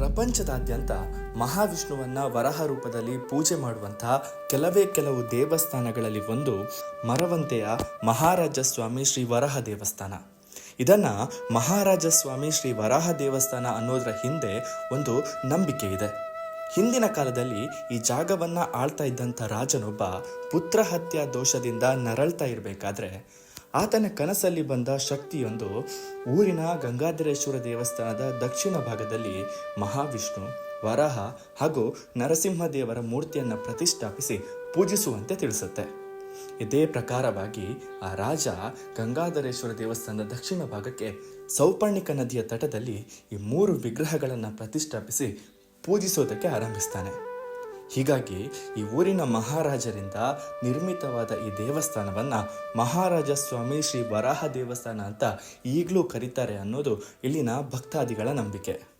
ಪ್ರಪಂಚದಾದ್ಯಂತ ಮಹಾವಿಷ್ಣುವನ್ನ ವರಹ ರೂಪದಲ್ಲಿ ಪೂಜೆ ಮಾಡುವಂತಹ ಕೆಲವೇ ಕೆಲವು ದೇವಸ್ಥಾನಗಳಲ್ಲಿ ಒಂದು ಮರವಂತೆಯ ಮಹಾರಾಜ ಸ್ವಾಮಿ ಶ್ರೀ ವರಹ ದೇವಸ್ಥಾನ. ಇದನ್ನ ಮಹಾರಾಜ ಸ್ವಾಮಿ ಶ್ರೀ ವರಾಹ ದೇವಸ್ಥಾನ ಅನ್ನೋದರ ಹಿಂದೆ ಒಂದು ನಂಬಿಕೆ ಇದೆ. ಹಿಂದಿನ ಕಾಲದಲ್ಲಿ ಈ ಜಾಗವನ್ನ ಆಳ್ತಾ ಇದ್ದಂಥ ರಾಜನೊಬ್ಬ ಪುತ್ರ ಹತ್ಯಾ ದೋಷದಿಂದ ನರಳ್ತಾ ಇರಬೇಕಾದ್ರೆ ಆತನ ಕನಸಲ್ಲಿ ಬಂದ ಶಕ್ತಿಯೊಂದು ಊರಿನ ಗಂಗಾಧರೇಶ್ವರ ದೇವಸ್ಥಾನದ ದಕ್ಷಿಣ ಭಾಗದಲ್ಲಿ ಮಹಾವಿಷ್ಣು, ವರಾಹ ಹಾಗೂ ನರಸಿಂಹದೇವರ ಮೂರ್ತಿಯನ್ನು ಪ್ರತಿಷ್ಠಾಪಿಸಿ ಪೂಜಿಸುವಂತೆ ತಿಳಿಸುತ್ತೆ. ಇದೇ ಪ್ರಕಾರವಾಗಿ ಆ ರಾಜ ಗಂಗಾಧರೇಶ್ವರ ದೇವಸ್ಥಾನದ ದಕ್ಷಿಣ ಭಾಗಕ್ಕೆ ಸೌಪರ್ಣಿಕ ನದಿಯ ತಟದಲ್ಲಿ ಈ ಮೂರು ವಿಗ್ರಹಗಳನ್ನು ಪ್ರತಿಷ್ಠಾಪಿಸಿ ಪೂಜಿಸೋದಕ್ಕೆ ಆರಂಭಿಸ್ತಾನೆ. ಹೀಗಾಗಿ ಈ ಊರಿನ ಮಹಾರಾಜರಿಂದ ನಿರ್ಮಿತವಾದ ಈ ದೇವಸ್ಥಾನವನ್ನು ಮಹಾರಾಜ ಸ್ವಾಮಿ ಶ್ರೀ ವರಾಹ ದೇವಸ್ಥಾನ ಅಂತ ಈಗಲೂ ಕರೀತಾರೆ ಅನ್ನೋದು ಇಲ್ಲಿನ ಭಕ್ತಾದಿಗಳ ನಂಬಿಕೆ.